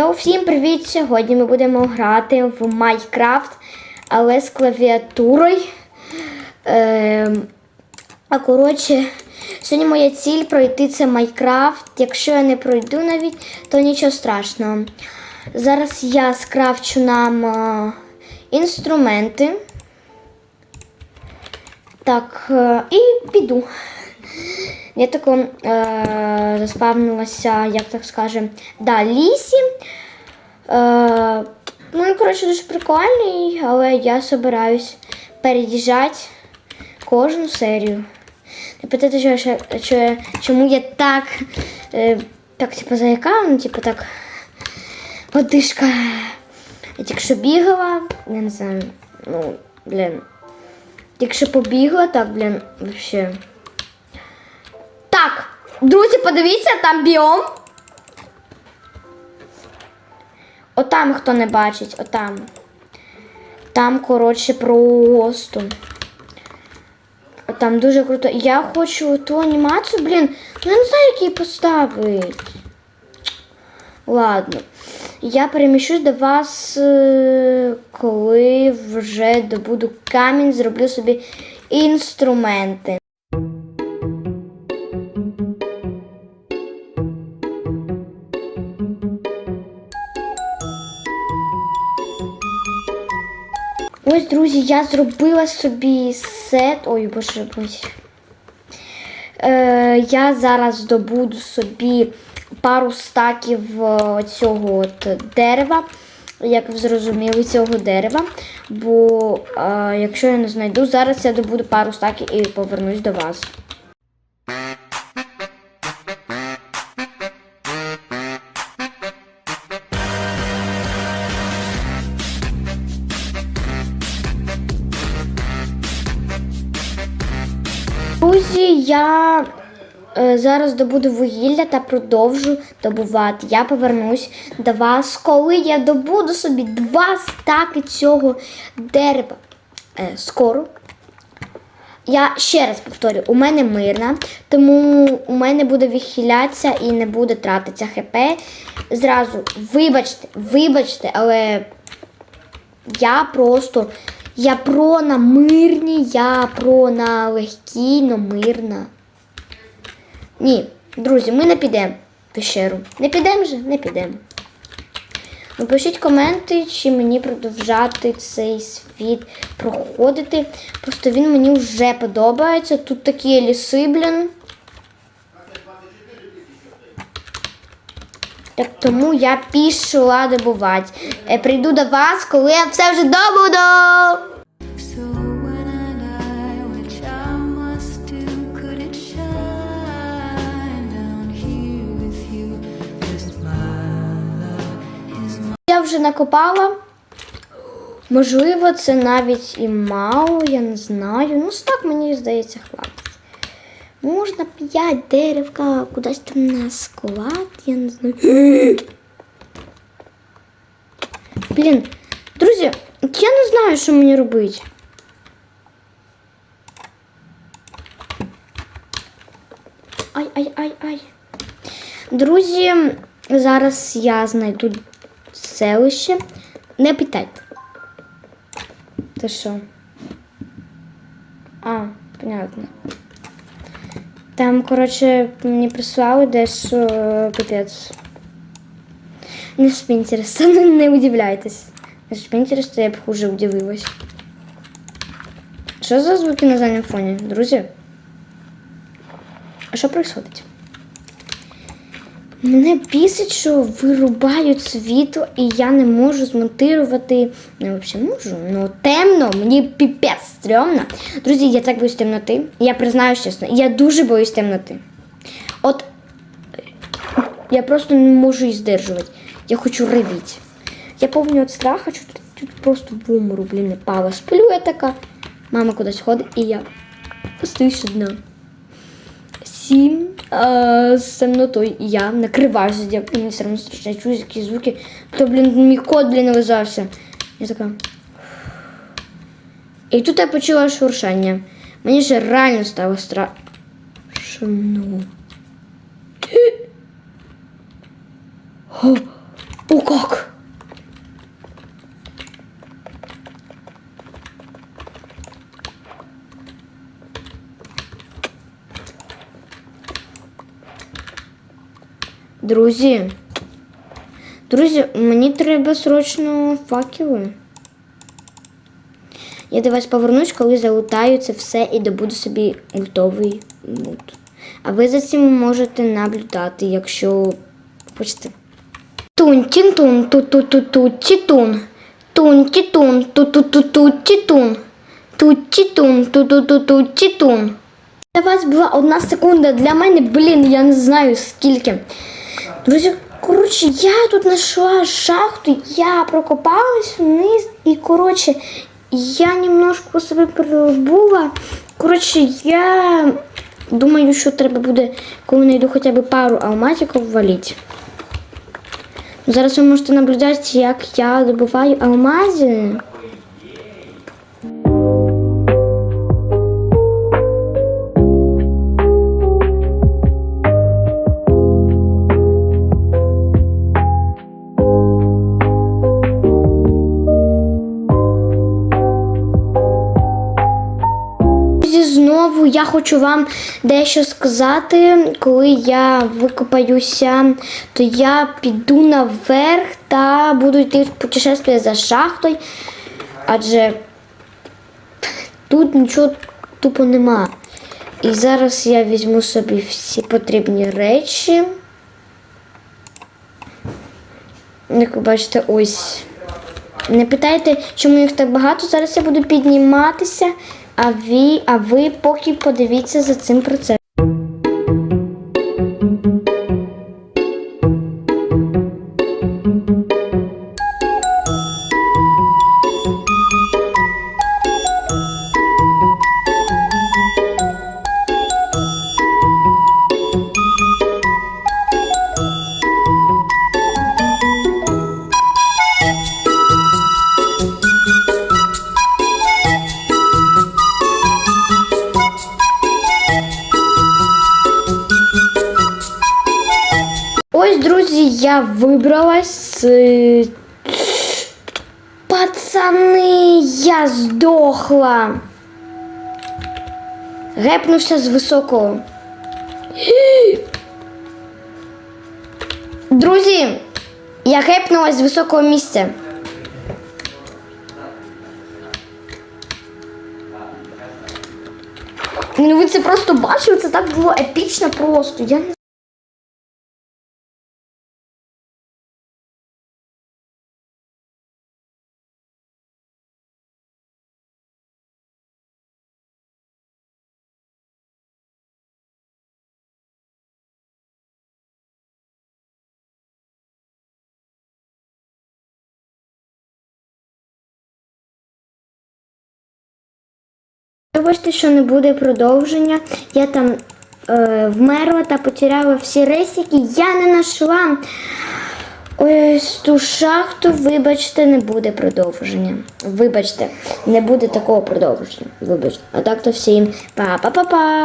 Ну, всім привіт! Сьогодні ми будемо грати в Майнкрафт, але з клавіатурою. Ем, а коротше, сьогодні моя ціль пройти це Майнкрафт. Якщо я не пройду навіть, то нічого страшного. Зараз я скрафчу нам е, інструменти. Так, е, і піду. Я тако е, заспавнилася, як так скажем, да, лісі. Е, ну, коротше, дуже прикольний, але я собираюсь переїжджати кожну серію. Не питайте, що, я що, чому я так, е, так типу, заякала, ну, типу, так, одишка. Я тільки що бігала, я не знаю, ну, блін. Тільки що побігла, так, блін, взагалі. Друзі, подивіться, там біом. Отам, хто не бачить, отам. Там, коротше, просто. Там дуже круто. Я хочу ту анімацію, блін, ну я не знаю, як її поставити. Ладно. Я переміщусь до вас, е, коли вже добуду камінь, зроблю собі інструменти. Ось, друзі, я зробила собі сет. Ой, боже боже. Е, я зараз здобуду собі пару стаків е, цього от дерева, як ви зрозуміли, цього дерева. Бо е, якщо я не знайду, зараз я добуду пару стаків і повернусь до вас. Я е, зараз добуду вугілля та продовжу добувати. Я повернусь до вас, коли я добуду собі два стаки цього дерева. Е, скоро. Я ще раз повторю, у мене мирна, тому у мене буде відхилятися і не буде тратитися ХП. Зразу, вибачте, вибачте, але я просто. Я про на мирні, я про на легкі, но мирна. Ні, друзі, ми не підемо пещеру. Не підемо же? Не підемо. Напишіть коменти, чи мені продовжати цей світ проходити. Просто він мені вже подобається. Тут такі ліси, блін. Так тому я пішла добувати. Е, Прийду до вас, коли я все вже добуду. Я вже накопала. Можливо, це навіть і мало, я не знаю. Ну, так мені здається, хватить. Можна п'ять деревка кудись там на склад, я не знаю. Блін, друзі, я не знаю, що мені робити. Ай, ай, ай, ай. Друзі, зараз я знайду селище. Не питайте. Ти що? А, понятно. Там, коротше, мені прислали дещо е, капець. Не з Пінтереста, не, не удивляйтесь. Не з Пінтереста я б хуже удивилась. Що за звуки на задньому фоні, друзі? А що происходить? Мене бісить, що вирубають світло, і я не можу змонтувати. Ну, взагалі можу, ну темно, мені піпець стрьомно. Друзі, я так боюсь темноти. Я признаю чесно, я дуже боюсь темноти. От я просто не можу її здержувати. Я хочу ревіти. Я повню від страха, що тут, тут просто умру, блін, не пала. Сплю я така. Мама кудись ходить, і я остаюсь одна. Сім е, з темнотою. І я накриваюся, я мені все одно страшно чую якісь звуки. То, блін, мій кот, блін, вилизався. Я така. І тут я почула шуршання. Мені ж реально стало страшно. О, О, как? Друзі. Друзі, мені треба срочно факели. Я до вас повернусь, коли залутаю це все і добуду собі ультовий мут. А ви за цим можете наблюдати, якщо хочете. Тун тін-тун, ту-ту-ту-ту, тітун. Тун тітун, ту-ту-ту-ту, тітун. Тут тітун, ту-ту-ту-ту, тітун. Для вас була одна секунда, для мене, блін, я не знаю скільки. Друзі, коротше, я тут знайшла шахту, я прокопалась вниз і, коротше, я немножко себе перебула. Коротше, я думаю, що треба буде, коли знайду хоча б пару алмазиків, валити. Зараз ви можете наблюдати, як я добуваю алмази. Я хочу вам дещо сказати. Коли я викопаюся, то я піду наверх та буду йти в путешествие за шахтою, адже тут нічого тупо нема. І зараз я візьму собі всі потрібні речі. Як ви бачите, ось. Не питайте, чому їх так багато. Зараз я буду підніматися, а ви, а ви поки подивіться за цим процесом. Я вибралась. Е, Пацани, я здохла. Гепнувся з високого. Друзі, я гепнулась з високого місця. Ну ви це просто бачили, це так було епічно просто. Я не Вибачте, що не буде продовження. Я там е, вмерла та потеряла всі ресики. Я не знайшла ось ту шахту. Вибачте, не буде продовження. Вибачте, не буде такого продовження. Вибачте. А так то всім па-па-па-па.